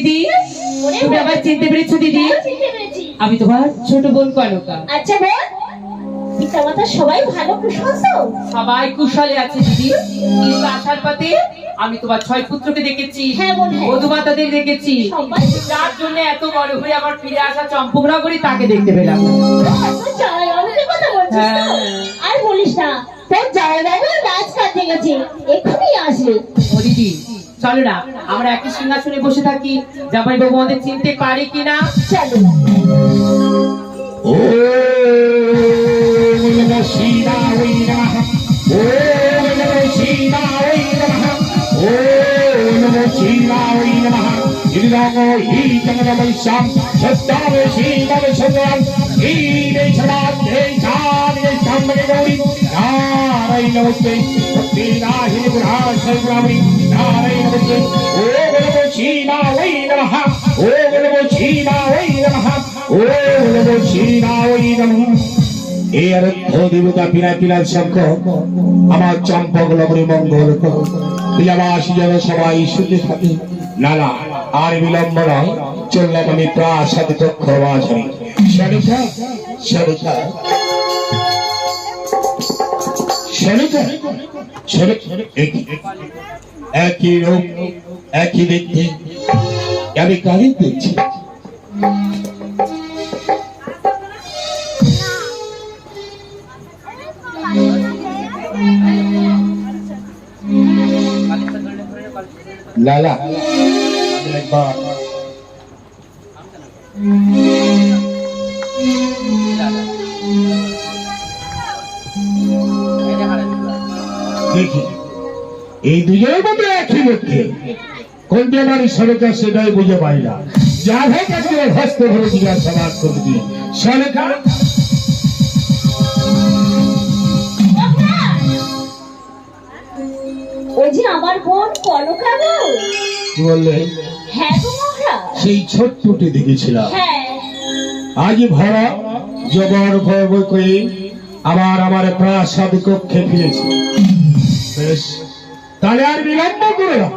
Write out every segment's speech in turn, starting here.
দিদি? তুমি আবার চিনতে পেরেছ দিদি? আমি তোমার ছোট বোন কনকা। আচ্ছা বোন পিতা সবাই ভালো কুশল তো? সবাই কুশলে আছে দিদি। কিন্তু আসার পথে আমি তোমার ছয় পুত্রকে দেখেছি হ্যাঁ, হ্যাঁ। মধুমাতাদের দেখেছি। যার জন্য এত বড় হয়ে আমার ফিরে আসা চম্পকনগরী তাকে দেখতে পেলাম? হ্যাঁ। আর বলিস না তোর রাজ কাটতে গেছে। এক্ষুনি আসবে। দিদি চলো না আমরা একই সিংহাসনে বসে থাকি। জামাই বাবু আমাদের চিনতে পারি কিনা? চলো। ও শিবাই নমঃ। ও শিবাই নমঃ। ও শিবাই নমঃ। গিরিরাঙ্গ হি চন্দ্র বৈশ্যাম সত্যাবে সত্যাম ധീരേ ശരാബ്ദേ ചാരേ ശാമ്പരി ഗൗരി നാരൈ നമസ്തേ ഭക്തി നാഹിനി ഗുണാശ്രമി നാരൈ നമസ്തേ ഓ ഗുണമോ ചീനാ വൈ നമഃ ഓ ഗുണമോ ചീനാ വൈ നമഃ ഓ ഗുണമോ ചീനാ വൈ നമഃ এই আরধ্য দেবতা পিলা পিলার শঙ্কর আমার চম্পক লগ্নে মঙ্গল কর পিলাবাসী যেন সবাই সুখে থাকে লালা আর বিলম্ব নয় চললাম আমি প্রাসাদ কক্ষ বাসনে শনিকা শনিকা শনিকা একই রূপ একই দেখতে আমি কালি দেখছি লালা। একবার। দেখি। এই দুজনের মধ্যে একই মধ্যে কোনটি আমার সরকার সেটাই বুঝে পাই না। যা হোক আজকে হস্ত ধরে জিজ্ঞাসাবাদ করে দিই সরকার ওই যে আমার বোন কনকা হ্যাঁ সেই দেখেছিলাম। হ্যাঁ। আজ ভরা জবর ভয় করে আবার আমার প্রাসাদ কক্ষে ফিরেছি। বেশ তাহলে আর বিলম্ব করে না।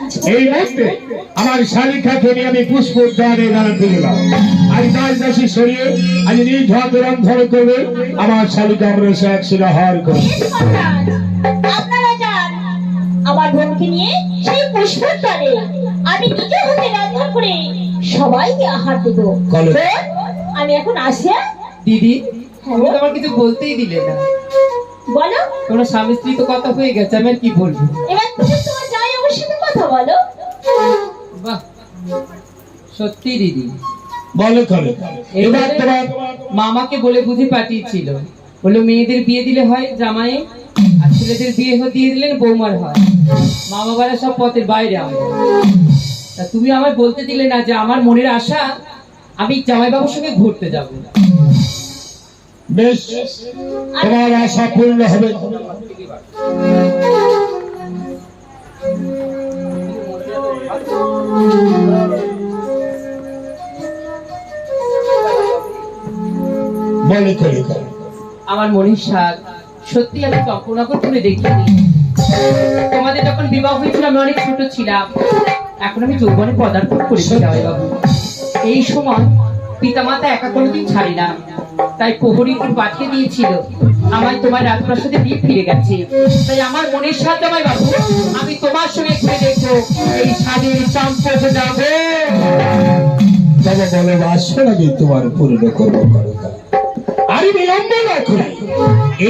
কিছু এই মুহূর্তে আমার শালিকাকে নিয়ে আমি পুষ্প উদ্যানে দাঁড়াতে আজ দাস দাসী সরিয়ে আজ নিজ হাতে রন্ধন করবে আমার শালিকা আমরা সে এক করবে আমার বোনকে নিয়ে সেই পুষ্পতলে আমি নিজে হাতে রান্না করে সবাইকে আহার দেব। আমি এখন আসি হ্যাঁ? দিদি তুমি আমার কিছু বলতেই দিলে না। বলো। তোমরা স্বামী স্ত্রী তো কথা হয়ে গেছে আমি আর কি বলব? এবার তুমি তোমার যাই আমার কথা বলো। বাহ সত্যি দিদি। বলে করে এবার তোমার মামাকে বলে বুঝে পাঠিয়েছিল। বলল মেয়েদের বিয়ে দিলে হয় জামাই? আর ছেলেদের বিয়ে দিয়ে দিলেন বৌমার হয় মা বাবারা সব পথের বাইরে আমাদের। তা তুমি আমায় বলতে দিলে না যে আমার মনের আশা আমি জামাইবাবুর সঙ্গে ঘুরতে যাব বেশ তোমার আশা পূর্ণ হবে। বলে আমার মনের স্বাদ সত্যি আমি চম্পনগর করে দেখিনি। তোমাদের যখন বিবাহ হয়েছিল, আমি অনেক ছোট ছিলাম। এখন আমি যৌবনে পদার্পণ করেছি জামাইবাবু। এই সময় পিতামাতা একা কোনোদিন ছাড়ি না। তাই প্রহরীপুর পাঠিয়ে দিয়েছিল। আমায় তোমার রাজপ্রাসাদে দিয়ে ফিরে গেছে। তাই আমার মনের স্বাদ জামাইবাবু, আমি তোমার সঙ্গে ঘুরে দেখব। এই স্বাদের চম্পক যাব। তবে বলে বাসনাকে তোমার পূর্ণ করব করো আরে বিলম্ব না করে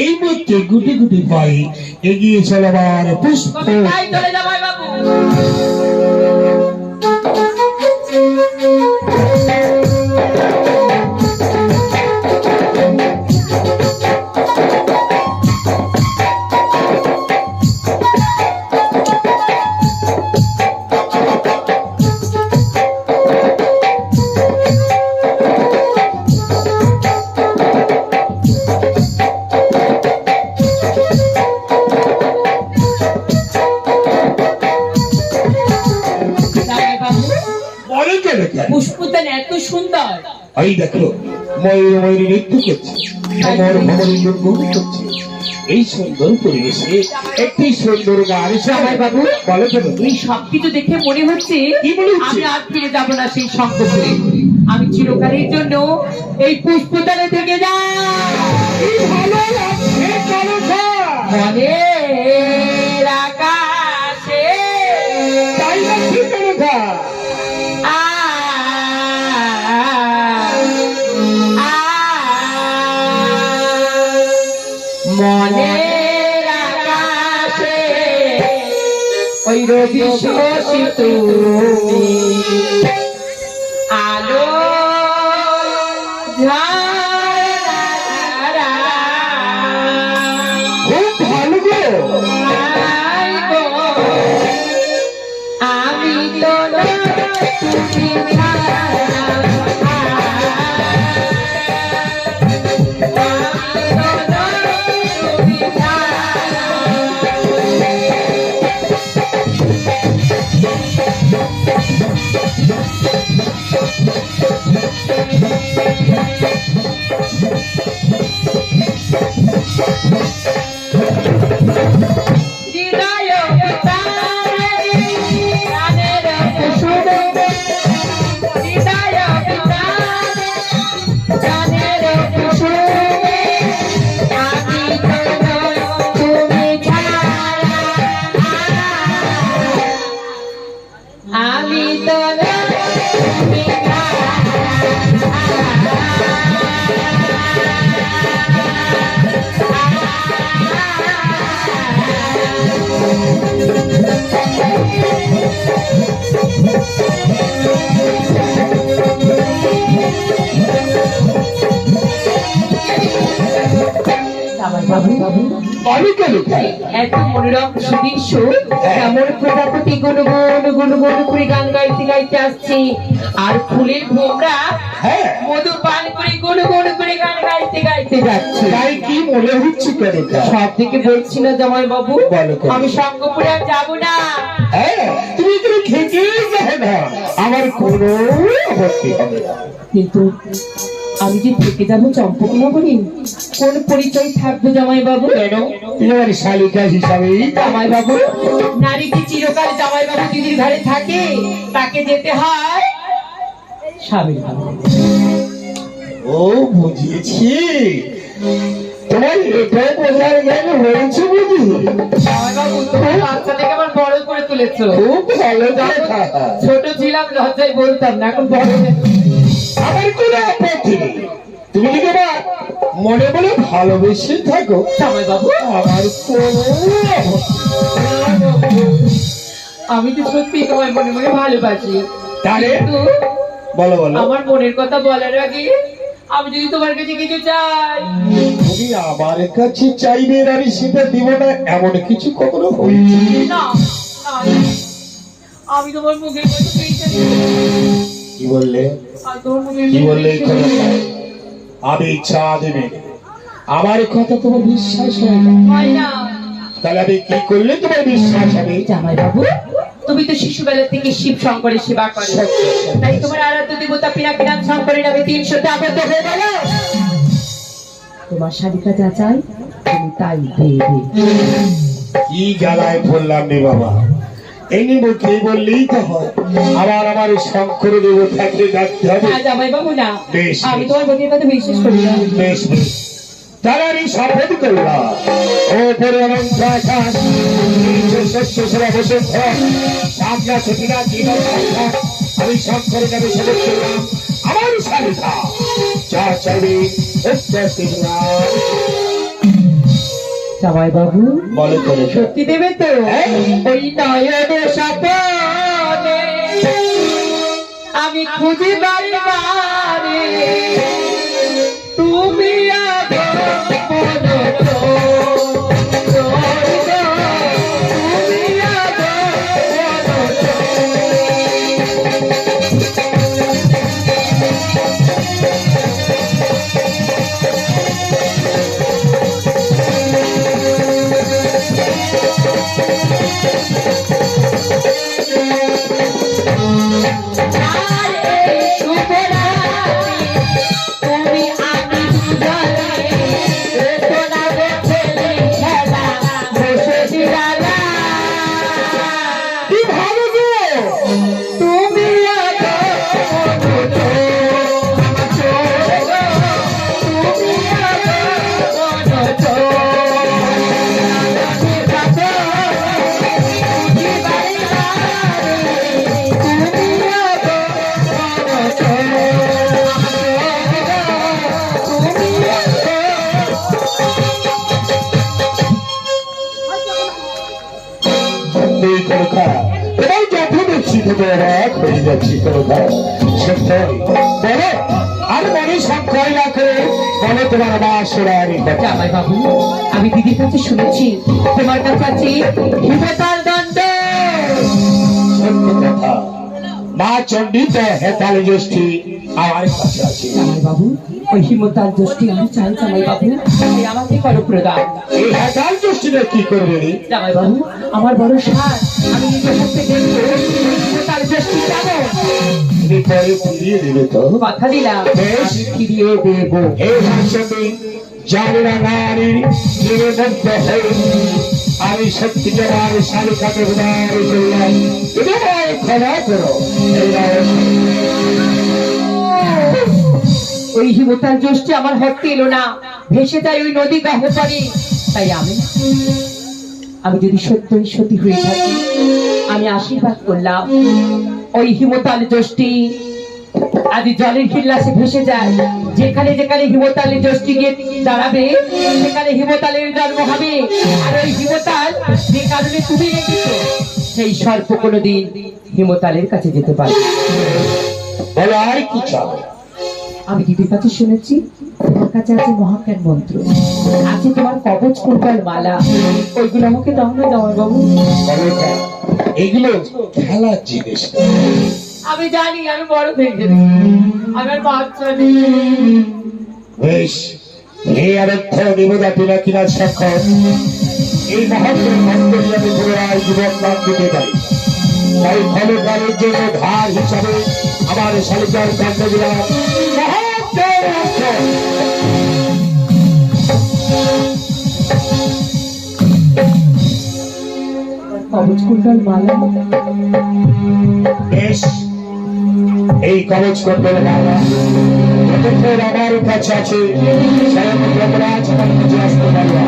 এই মধ্যে গুটি গুটি পায়ে এগিয়ে চলবার পুষ্প। তবে তাই এই দেখো ময়ূর ময়ূরী নৃত্য করছে ভ্রমর ভ্রমরী গুনগুন করছে এই সুন্দর পরিবেশে একটি সুন্দর গান জামাই বাবু। বলো কেন এই সব কিছু দেখে মনে হচ্ছে মনে? আমি আর ফিরে যাব না সেই শঙ্কপুরে আমি চিরকালের জন্য এই পুষ্পতলে থেকে যা কি ভালো লাগছে চলো স্যার। ওই রবি শোষিত গুন গুন গুন করে গান গাইতে গাইতে আসছে। আর ফুলের ভোমরা হ্যাঁ। মধু পান করে গুন গুন করে গান গাইতে গাইতে যাচ্ছে। তাই কি মনে হচ্ছে কেন সব থেকে বলছি না জামাই বাবু? আমি সঙ্গপুরে আর যাব না। হ্যাঁ তুমি এখানে যাবে না। আমার কোনো আপত্তি হবে না। কিন্তু আমি যে থেকে যাব চম্পকনগরে কোন পরিচয় থাকবে জামাই বাবু কেন? তুমি শালিকা হিসাবেই জামাই বাবু নারী কি চিরকাল জামাই বাবু দিদির ঘরে থাকে? তাকে যেতে হয় স্বামীর ঘরে ও বুঝেছি। তোমার এটা বোঝার জ্ঞান হয়েছে বুঝি? বড় করে তুলেছো। খুব ভালো ছোট ছিলাম লজ্জায় বলতাম না এখন বড় আমার কোনো আপত্তি নেই তুমি যদি আমার মনে মনে ভালোবেসে থাকো জামাই বাবু। আমার। আমি তো সত্যি তোমায় মনে মনে ভালোবাসি। তাহলে? বলো বলো। আমার মনের কথা বলার আগে আমি যদি তোমার কাছে কিছু চাই। তুমি আমার কাছে চাইবে আমি সেটা দিব না এমন কিছু কখনো হয়েছে? না আমি তোমার মুখের কথা কি বললে? তোমার কি বললে আমি চা দেবে। আমার কথা তোমার বিশ্বাস হয় না। তাহলে আমি কি করলে তোমার বিশ্বাস হবে? জামাই বাবু তুমি তো শিশুবেলা থেকে শিব শঙ্করের সেবা করো। তাই তোমার আরাধ্য দেবতা পিনাকিনাথ শঙ্করের নামে তিনশোতে আবদ্ধ হয়ে গেল। তোমার শালিকা যা চাই তুমি তাই দেবে কি জ্বালায় পড়লাম রে বাবা? এমনি মুখে বললেই তো হয়। আবার আমার শঙ্কর দেবতাকে ডাকতে হবে। বেশ, আমি। তোমার মুখের কথা বিশ্বাস করি বেশ বেশ। তাহলে আমি শপথ করলাম। ও অনন্ত আকাশ শস্য সেবা বসে সামনা ছুটিনা জীবন আমি শঙ্কর নামে শপথ করলাম আমার শালিকা যা চাইবে উত্তর দিলাম জামাই বাবু। বলে করে সত্যি দেবে তো। ওই নয়নে স্বপনে আমি খুঁজে বাড়ি বাড়ি তুমি দেখছি তোকে অবাক যাচ্ছি কোনো বলো। আর মনে সংখ্যায় রাখে বলো তোমার মা সোনারি জামাই বাবু আমি দিদির কাছে শুনেছি তোমার কাছে আছে। হিমতাল দণ্ড। মা চণ্ডী তো হেতালি জ্যোষ্ঠী আমার কাছে আছে। জামাই বাবু ওই হিমতাল দোষটি আমি চাই জামাই বাবু। আমাকে করো প্রদান এই হেতাল জ্যোষ্ঠীরা কি করবে রে? জামাই বাবু আমার বড় সার আমি নিজের হাতে দেখব হিমতাল দোষটি যাব ফিরিয়ে দেবে তো। কথা দিলাম। বেশ। আমি ফিরিয়ে দেবো। এই ভাষণে জানিনা নারী নিরবদ্ধ হয়ে আমি সত্যি জবান শালিকাকে উদার করলাম ক্ষমা করো। এই। ওই হিমতাল জোশটি আমার হতে এলো না। ভেসে যায় ওই নদী গহ্বরে তাই আমি আমি যদি সত্যই সতী হয়ে থাকি, আমি আশীর্বাদ করলাম। ওই হিমতাল জোশটি আজ জলের হিল্লাসে ভেসে যায়। যেখানে যেখানে হিমতালের জোশটি গিয়ে দাঁড়াবে, সেখানে হিমতালের জন্ম হবে। আর ওই হিমতাল যে কারণে তুমি রেখেছো, সেই সর্প কোনোদিন হিমতালের কাছে যেতে পারে বলো আর কি চাও? আমি দিদির কাছে শুনেছি তোমার কাছে আছে মহাজ্ঞান মন্ত্র। আছে তোমার কবচ কুণ্ডল মালা। ওইগুলো আমাকে দাও না দাও বাবু। এগুলো খেলার জিনিস আমি জানি আমি বড় হয়ে গেছি। আমার বাচ্চা নেই। বেশ কিনা এই মন্ত্রী আমি দিতে পারি। তাই ক্ষমতারের জন্য ধার হিসাবে আমার মহত্বের অর্থ। কবচ কুণ্ডল মালা বেশ এই কবচ কন্ডল মালা যতক্ষণ আমার কাছে আছে স্বয়ং যমরাজ আমার কাছে আসতে পারবা।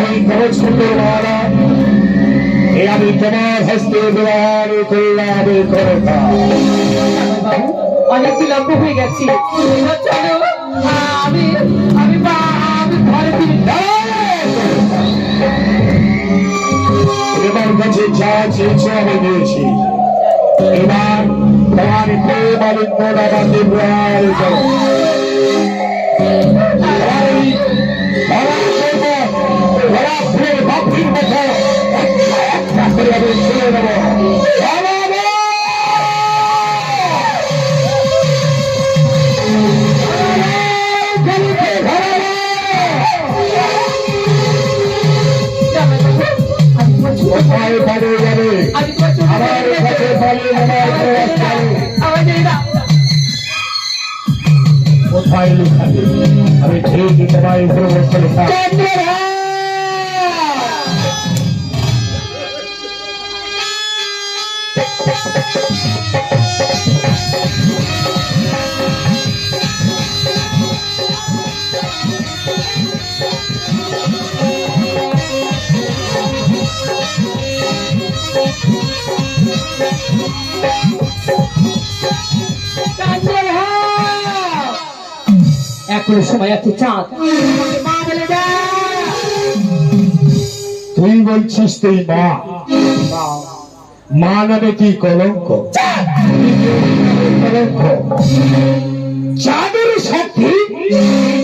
ওই কবচ মালা এ আমি তোমার হস্তে ব্যবহার করলাম এই করতা বাবু অনেক বিলম্ব হয়ে গেছে। এবার চলো আহ, আমি আমি বা- আমি ঘরে ফিরে এবার কাছে যা চেয়েছো আমি দিয়েছি এবার তোমার প্রেম আমাকে কোথায় লুকাবে আমি ঠিক তোমায় উপরে বসে লেখা এখনও সময় আছে চাঁদ। তুই বলছিস তুই মা। মা নামে কি কলঙ্ক? কলঙ্ক চাঁদের সাথী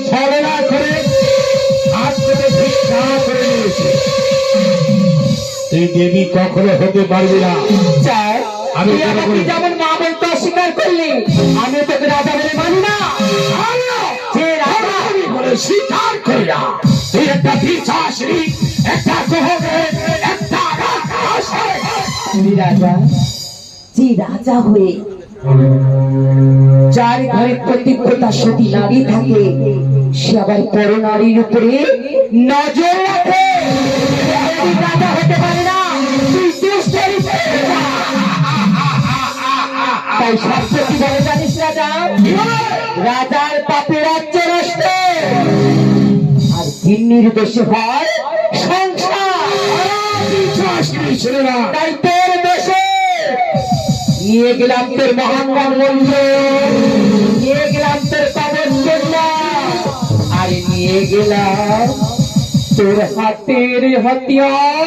ছলনা করে হাত থেকে ভিক্ষা করে নিয়েছে। তুই দেবী কখনো হতে পারবি না। আমি? যেমন মা বলতে অস্বীকার করলি আমি তোকে রাজা বলে মানি না। স্বীকার করি না তুই একটা বিশ্বাসী একটা কহবে একটা। তুমি রাজা? যে রাজা হয়ে যার ঘরে প্রতিজ্ঞতা সতী নারী থাকে সে আবার পর নারীর উপরে নজর রাখে। রাজা হতে পারে না তুই শাস্ত্র কি বলে জানিস রাজা? রাজার পাপে রাজ্য ভিন্নির দেশে হয় সংসার। তাই তোর দেশে নিয়ে গেলাম তোর মহাত্মা মন্দির নিয়ে গেলাম তোর কন্যা আর নিয়ে গেলাম তোর হাতের হতিয়ার।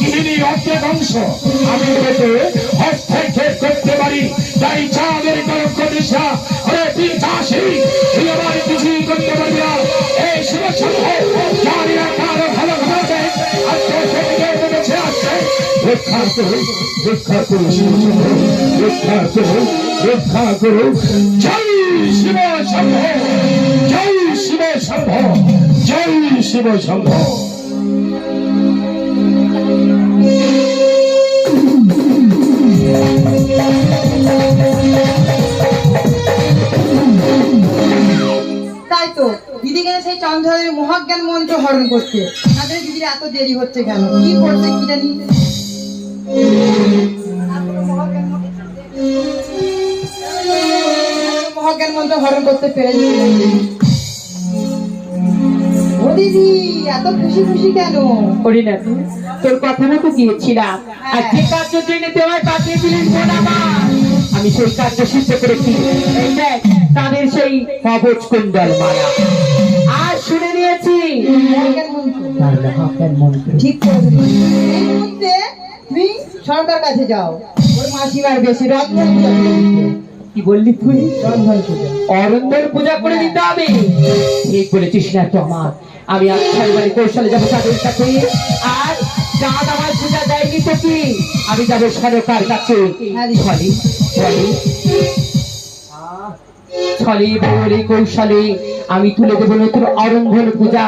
গৃহিণী অর্ধেক অংশ, আমি পেতে হস্তক্ষেপ করতে পারি। তাই চাঁদের কলঙ্ক দিশা চাষি তুই আমার কিছুই করতে পারবি না। এই সম্ভব জানি না কারও ভালো ঘটাতে আর তোর সেদিকে বেঁচে আসছে রক্ষা করুন রক্ষা শম্ভ রক্ষা করুন রক্ষা করুন জয় শিব শম্ভ জয় শিব শম্ভ জয় শিব শম্ভ মহাজ্ঞান মন্ত্র হরণ করতে তাদের দিদির এত দেরি হচ্ছে কেন? কি করছে কি জানি? মহাজ্ঞান মন্ত্র হরণ করতে পেরেছি ও দিদি এত খুশি খুশি কেন? করি না তোর কথা মতো গিয়েছিলাম। আর যে কার্য জেনে দেওয়ায় পাঠিয়ে দিলেন বোন আমার আমি সেই কার্য সিদ্ধ করেছি। তাদের সেই কবচ কুণ্ডল মালা। আর মন্ত্র। ঠিক তুমি সরকার কাছে যাও। ওর মাসিমার বেশি রন্ধন। কি বললি তুই? রন্ধন পূজা। করে দিতে হবে। ঠিক বলেছিস না তো আমার। আমি বাড়ি কৌশলে যাব আর চাঁদ আমার পূজা দেয়নি তো কি? আমি যাব সরকার কাছে। ছলে ছলে ছলে বলে কৌশলে আমি তুলে দেবো নতুন অরম্ভন পূজা।